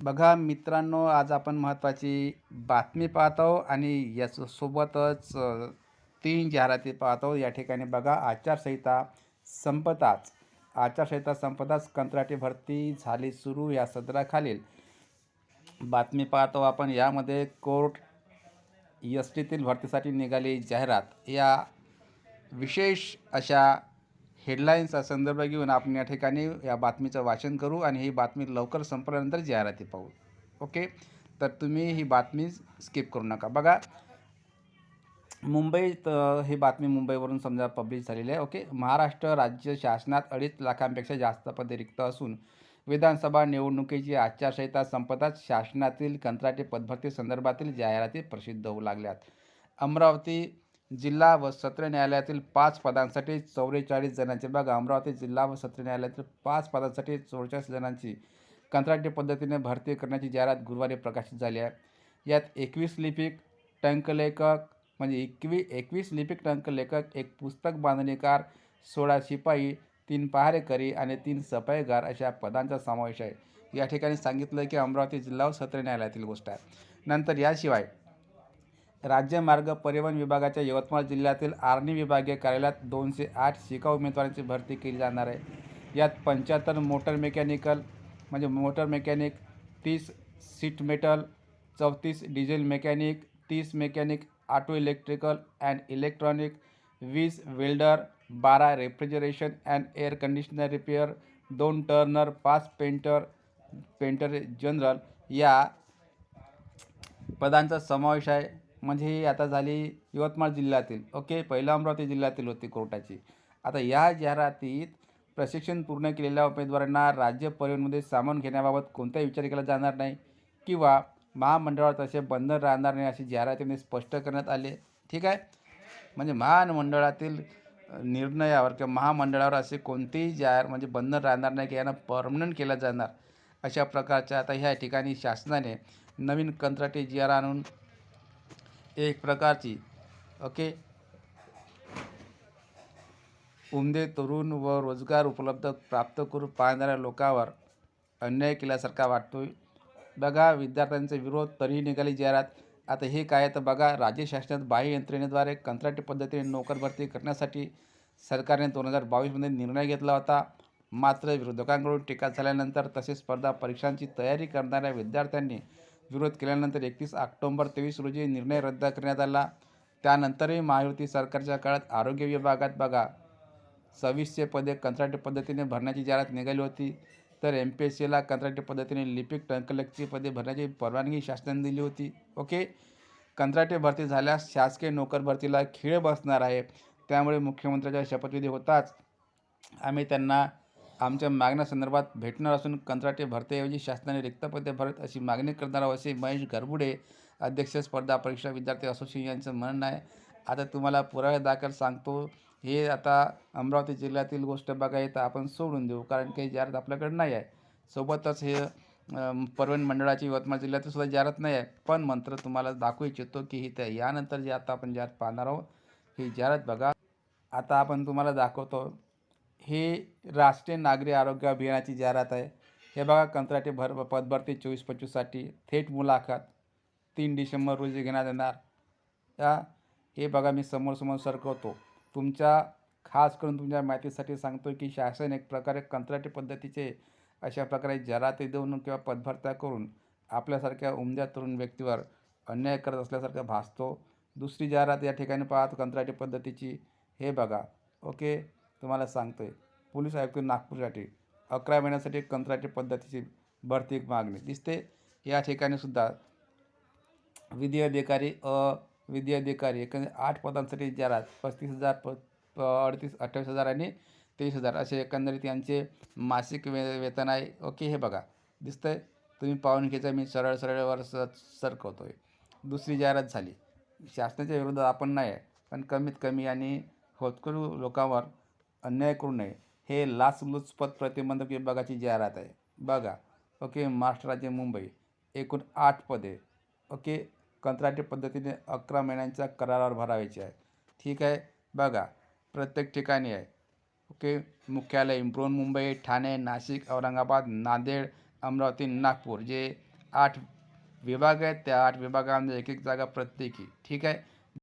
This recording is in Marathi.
बघा मित्रांनो आज आपण महत्त्वाची बातमी पाहतो आणि याच्यासोबतच तीन जाहिराती पाहतो या ठिकाणी बघा आचारसंहिता संपताच आचारसंहिता संपताच कंत्राटी भरती झाली सुरू या सदराखालील. बातमी पाहतो आपण. यामध्ये कोर्ट एस टीतील भरतीसाठी निघाली जाहिरात. या विशेष अशा हेडलाईन्सचा संदर्भ घेऊन आपण या ठिकाणी या बातमीचं वाचन करू आणि ही बातमी लवकर संपल्यानंतर जाहिराती पाहू. ओके? तर तुम्ही ही बातमी स्किप करू नका. बघा मुंबईत ही बातमी मुंबईवरून समजा पब्लिश झालेली आहे. ओके? महाराष्ट्र राज्य शासनात अडीच लाखांपेक्षा जास्त पदे रिक्त असून विधानसभा निवडणुकीची आचारसंहिता संपताच शासनातील कंत्राटी पदभरती संदर्भातील जाहिराती प्रसिद्ध होऊ लागल्यात. अमरावती जिल्हा व सत्र न्यायालयातील पाच पदांसाठी चौवेचाळीस जणांची बघा अमरावती जिल्हा व सत्र न्यायालयातील पाच पदांसाठी चौवेचाळीस जणांची कंत्राटी पद्धतीने भरती करण्याची जाहिरात गुरुवारी प्रकाशित झाली आहे. यात एकवीस लिपिक टंकलेखक म्हणजे एकवी एकवीस लिपिक टंकलेखक एक पुस्तक बांधणीकार सोळा शिपाई तीन पहारेकरी आणि तीन सफाईगार अशा पदांचा समावेश आहे. या ठिकाणी सांगितलं की अमरावती जिल्हा व सत्र न्यायालयातील गोष्ट आहे. नंतर याशिवाय राज्य मार्ग परिवहन विभागाच्या यवतमाळ जिल्ह्यातील आर्णी विभागीय कार्यालयात दोनशे आठ शिका उमेदवारांची भरती केली जाणार आहे. यात पंच्याहत्तर मोटर मेकॅनिकल म्हणजे मोटर मेकॅनिक तीस सीट मेटल चौतीस डिझेल मेकॅनिक तीस mechanic auto electrical and electronic वीस वेल्डर बारा refrigeration and air conditioner repair दोन टर्नर पाच पेंटर पेंटर जनरल या पदांचा समावेश आहे. म्हणजे ही आता झाली यवतमाळ जिल्ह्यातील. ओके पहिला अमरावती जिल्ह्यातील होती कोर्टाची. आता या जाहिरातीत प्रशिक्षण पूर्ण केलेल्या उमेदवारांना राज्य परिवहनमध्ये सामावून घेण्याबाबत कोणताही विचार केला जाणार नाही किंवा महामंडळावर तसे बंधन राहणार नाही अशी जाहिरातीने स्पष्ट करण्यात आले. ठीक आहे? म्हणजे महामंडळातील निर्णयावर किंवा महामंडळावर असे कोणतेही जाहीर म्हणजे बंधन राहणार नाही की यांना परमनंट केलं जाणार. अशा प्रकारच्या आता ह्या ठिकाणी शासनाने नवीन कंत्राटी जी आर आणून एक प्रकारची ओके उमदे तरुण व रोजगार उपलब्ध प्राप्त करू पाहणाऱ्या लोकांवर अन्याय केल्यासारखा वाटतोय. बघा विद्यार्थ्यांचे विरोध तरीही निघाली जाहिरात. आता हे काय तर बघा राज्य शासनात बाह्य यंत्रणेद्वारे कंत्राटी पद्धतीने नोकर भरती करण्यासाठी सरकारने दोन हजार बावीसमध्ये निर्णय घेतला होता. मात्र विरोधकांकडून टीका झाल्यानंतर तसेच स्पर्धा परीक्षांची तयारी करणाऱ्या विद्यार्थ्यांनी विरोध केल्यानंतर एकतीस ऑक्टोंबर तेवीस रोजी निर्णय रद्द करण्यात आला. त्यानंतरही महायुती सरकारच्या काळात आरोग्य विभागात बघा सव्वीसशे पदे कंत्राटी पद्धतीने भरण्याची जाहिरात निघाली होती. तर एम पी एस सीला कंत्राटी पद्धतीने लिपिक टंकलकची पदे भरण्याची परवानगी शासनाने दिली होती. ओके? कंत्राटी भरती झाल्यास शासकीय नोकर भरतीला खीळ बसणार आहे. त्यामुळे मुख्यमंत्र्याचा शपथविधी होताच. आम्ही त्यांना आमच्या मागण्यासंदर्भात भेटणार असून कंत्राटे भरतेऐवजी शासनाने रिक्त पदे भरत अशी मागणी करणार असे महेश घरबुडे अध्यक्ष स्पर्धा परीक्षा विद्यार्थी असोसिएशन यांचं म्हणणं आहे. आता तुम्हाला पुरावे दाखल सांगतो. हे आता अमरावती जिल्ह्यातील गोष्ट बघायला आपण सोडून देऊ कारण काही जाहिरात आपल्याकडे नाही आहे. सोबतच हे अम, मंडळाची यवतमाळ जिल्ह्यातील सुद्धा जाहिरात नाही आहे. पण मंत्र तुम्हाला दाखवू इच्छितो की ही त्या यानंतर जे आता आपण जाहिरात पाहणार आहोत ही जाहिरात बघा. आता आपण तुम्हाला दाखवतो हे राष्ट्रीय नागरी आरोग्य अभियानाची जाहिरात आहे. हे बघा कंत्राटी भर पदभरती चोवीस पंचवीससाठी थेट मुलाखत तीन डिसेंबर रोजी घेण्यात येणार. या हे बघा मी समोर समोर सरकवतो. तुमच्या खास करून तुमच्या माहितीसाठी सांगतो की शासन एक प्रकारे कंत्राटी पद्धतीचे अशा प्रकारे जाहिराती देऊन किंवा पदभरत्या करून आपल्यासारख्या उमद्या तरुण व्यक्तीवर अन्याय करत असल्यासारखं भासतो. दुसरी जाहिरात या ठिकाणी पाहत कंत्राटी पद्धतीची. हे बघा ओके? तुम्हाला सांगतो आहे पोलीस आयुक्त नागपूरसाठी अकरा महिन्यासाठी कंत्राटी पद्धतीची भरती मागणी. दिसते या ठिकाणी सुद्धा विधी अधिकारी अ विधी अधिकारी एकंदरीत आठ पदांसाठी जाहिरात पस्तीस हजार प अडतीस अठ्ठावीस हजार आणि तेवीस हजार असे एकंदरीत यांचे मासिक वे वेतन आहे. ओके हे बघा. दिसतंय तुम्ही पाहून घ्यायचं मी सरळ सरळ वर स सरकवतो आहे दुसरी जाहिरात झाली. शासनाच्या विरोधात आपण नाही आहे पण कमीत कमी आणि होतकरू लोकांवर अन्याय करू नये. हे लाचलुचपत प्रतिबंधक विभागाची जाहिरात आहे. बघा. ओके महाराष्ट्र राज्य मुंबई. एकूण आठ पदे. ओके कंत्राटी पद्धतीने अकरा महिन्यांच्या करारावर भरायचे आहे. ठीक आहे? बघा. प्रत्येक ठिकाणी आहे. ओके मुख्यालय बृहन्मुंबई ठाणे नाशिक औरंगाबाद नांदेड अमरावती नागपूर. जे आठ विभाग आहेत त्या आठ विभागामध्ये एक एक जागा प्रत्येकी. ठीक आहे?